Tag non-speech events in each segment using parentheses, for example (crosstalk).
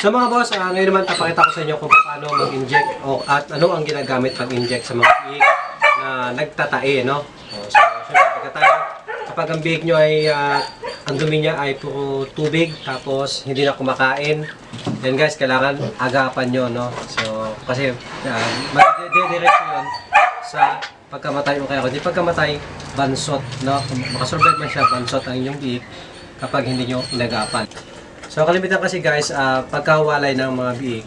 So mga boss, uh, ngayon naman papakita ko sa inyo kung paano mag-inject o at ano ang ginagamit pag-inject sa mga biik na nagtatae, no? So, syempre, pagkatae, kapag ang biik nyo ay, ah, ang dumi niya ay puro tubig, tapos hindi na kumakain, then guys, kailangan agapan nyo, no? So, kasi, uh, madidediretso yun sa pagkamatay o kaya kung di pagkamatay, bansot, no? Kung makasurvive man siya, bansot ang inyong biik kapag hindi nyo inagapan. So kalimitan kasi guys, ah, pagkawalay ng mga biik,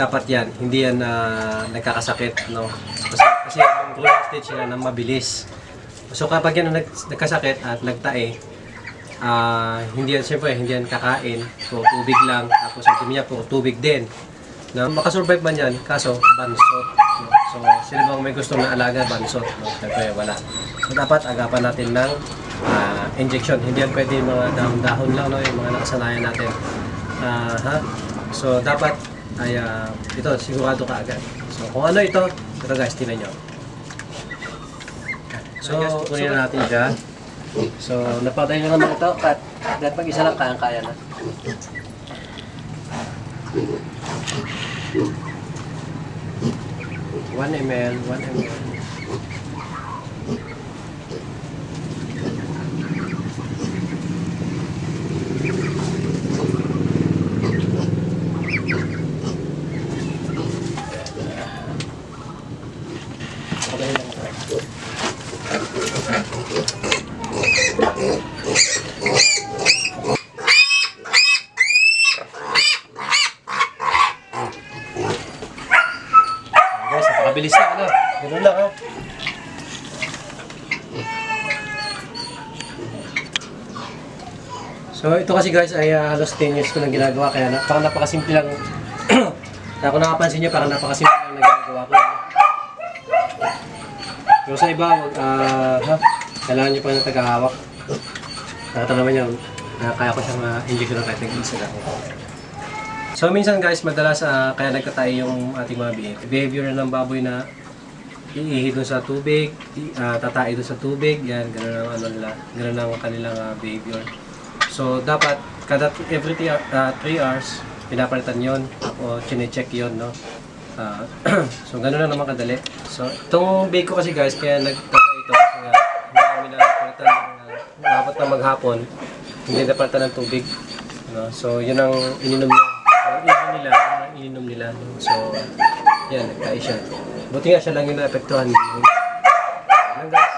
dapat yan, hindi yan na nagkakasakit, no? Kasi, kasi yung growing stage sila ng mabilis. So kapag yan nag, nagkasakit at nagtae, ah, hindi yan, siyempre, hindi yan kakain, puro tubig lang, tapos ang dumi niya, tubig din. Na makasurvive man yan, kaso bansot. No? So sino bang may gusto na alaga, bansot, no? Siyempre wala. So dapat agapan natin ng ah, injection. Hindi yan pwede mga dahon-dahon lang, no? yung mga nakasanayan natin. Ah, ha? So, dapat ay ah, ito, sigurado ka agad. So, kung ano ito, ito guys, tinan nyo. So, kunin na natin siya. So, napatay nyo naman ito at dahil pag isa lang kayang-kaya na. One ml, one ml. Okay lang ito. Napakabilis na ano. Ganun lang ha. So ito kasi guys ay ah, halos 10 years ko nang ginagawa kaya na, parang napakasimple lang. (clears throat) Kaya kung nakapansin nyo parang napakasimple lang na ginagawa ko. Pero sa iba, wag, ah, ha, kailangan nyo pa ng tagahawak. Nakita naman nyo, na kaya ko siyang uh, injection ng kahit nag-isa lang. So minsan guys, madalas ah, kaya nagtatay yung ating mga biik. Behavior ng baboy na iihi doon sa tubig, i- ah, tatay doon sa tubig, yan, ganun ang ano nila, ganun ang kanilang ah, behavior. So dapat kada every 3 hours pinapalitan yon o chine-check yon no. Ah, (clears throat) so ganun lang naman kadali. So itong bake ko kasi guys kaya nagtatay ito kasi hindi kami napalitan uh, dapat na maghapon hindi napalitan ng tubig. No? So yun ang ininom niya ininom nila, ininom nila. So, yan, nagkaisya. Buti nga siya lang yung naapektuhan. Hanggang